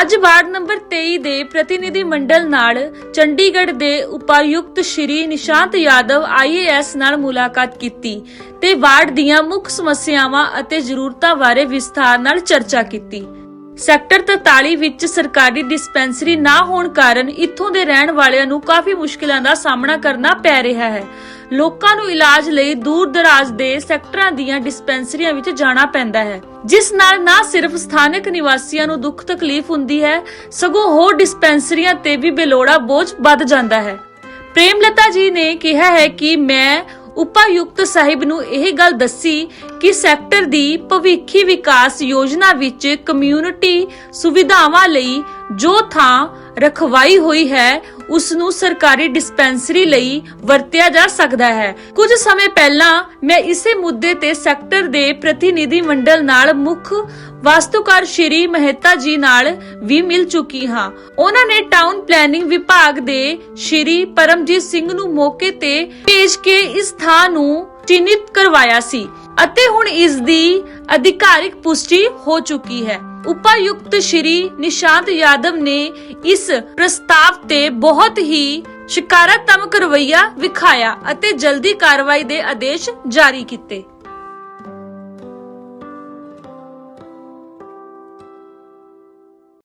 ਅੱਜ ward number 23 ਦੇ ਪ੍ਰਤੀਨਿਧੀ ਮੰਡਲ ਨਾਲ ਚੰਡੀਗੜ੍ਹ ਦੇ ਉਪਾਯੁਕਤ ਸ਼੍ਰੀ ਨਿਸ਼ਾਂਤ ਯਾਦਵ ਆਈਏਐਸ ਨਾਲ ਮੁਲਾਕਾਤ ਕੀਤੀ ਤੇ ਵਾਰਡ ਦੀਆਂ ਮੁੱਖ ਸਮੱਸਿਆਵਾਂ ਅਤੇ ਜ਼ਰੂਰਤਾਂ ਬਾਰੇ ਵਿਸਥਾਰ ਨਾਲ ਚਰਚਾ ਕੀਤੀ। ਸੈਕਟਰ 43 ਵਿੱਚ ਸਰਕਾਰੀ ਡਿਸਪੈਂਸਰੀ ਨਾ ਹੋਣ ਕਾਰਨ ਇੱਥੋਂ ਦੇ ਰਹਿਣ ਵਾਲਿਆਂ ਨੂੰ ਕਾਫੀ ਮੁਸ਼ਕਲਾਂ ਦਾ ਸਾਹਮਣਾ ਕਰਨਾ ਪੈ ਰਿਹਾ ਹੈ। ਲੋਕਾਂ ਨੂੰ ਇਲਾਜ ਲਈ ਦੂਰ ਦਰਾਜ਼ ਦੇ ਸੈਕਟਰਾਂ ਦੀਆਂ ਡਿਸਪੈਂਸਰੀਆਂ ਵਿੱਚ ਜਾਣਾ ਪੈਂਦਾ ਹੈ। ਜਿਸ ਨਾਲ ਨਾ ਸਿਰਫ ਸਥਾਨਕ ਨਿਵਾਸੀਆਂ ਨੂੰ ਦੁੱਖ ਤਕਲੀਫ ਹੁੰਦੀ ਹੈ, ਸਗੋਂ ਹੋਰ ਡਿਸਪੈਂਸਰੀਆਂ ਤੇ ਵੀ ਬੇਲੋੜਾ ਬੋਝ ਵੱਧ ਜਾਂਦਾ ਹੈ। ਪ੍ਰੇਮਲਤਾ ਜੀ ਨੇ ਕਿਹਾ ਹੈ ਕਿ ਮੈਂ ਉਪਾਯੁਕਤ ਸਾਹਿਬ ਨੂੰ ਇਹ ਗੱਲ ਦੱਸੀ ਕਿ ਸੈਕਟਰ ਦੀ ਭਵਿੱਖੀ ਵਿਕਾਸ ਯੋਜਨਾ ਵਿੱਚ ਕਮਿਊਨਿਟੀ ਸੁਵਿਧਾਵਾਂ ਲਈ ਜੋ ਥਾਂ ਰਖਵਾਈ ਹੋਈ ਹੈ ਉਸ ਨੂੰ ਸਰਕਾਰੀ ਡਿਸਪੈਂਸਰੀ ਲਈ ਵਰਤਿਆ ਜਾ ਸਕਦਾ ਹੈ। ਕੁਝ ਸਮੇਂ ਪਹਿਲਾਂ ਮੈਂ ਇਸੇ ਮੁੱਦੇ ਤੇ ਸੈਕਟਰ ਦੇ ਪ੍ਰਤੀਨਿਧੀ ਮੰਡਲ ਨਾਲ ਮੁੱਖ ਵਾਸਤੂਕਾਰ ਸ਼੍ਰੀ ਮਹਿਤਾ ਜੀ ਨਾਲ ਵੀ ਮਿਲ ਚੁੱਕੀ ਹਾਂ। ਉਹਨਾਂ ਨੇ ਟਾਊਨ ਪਲੈਨਿੰਗ ਵਿਭਾਗ ਦੇ ਸ਼੍ਰੀ ਪਰਮਜੀਤ ਸਿੰਘ ਨੂੰ ਮੌਕੇ ਤੇ ਭੇਜ ਕੇ ਇਸ ਥਾਂ ਨੂੰ ਚਿੰਨਿਤ ਕਰਵਾਇਆ ਸੀ। ਅਤੇ ਹੁਣ ਇਸ ਦੀ ਅਧਿਕਾਰਿਕ ਪੁਸ਼ਟੀ ਹੋ ਚੁੱਕੀ ਹੈ। ਉਪਾਯੁਕਤ ਸ਼੍ਰੀ ਨਿਸ਼ਾਂਤ ਯਾਦਵ ਨੇ ਇਸ ਪ੍ਰਸਤਾਵ ਤੇ ਬਹੁਤ ਹੀ ਸ਼ਿਕਾਰਤਮਕ ਰਵੱਈਆ ਵਿਖਾਇਆ ਅਤੇ ਜਲਦੀ ਕਾਰਵਾਈ ਦੇ ਆਦੇਸ਼ ਜਾਰੀ ਕੀਤੇ।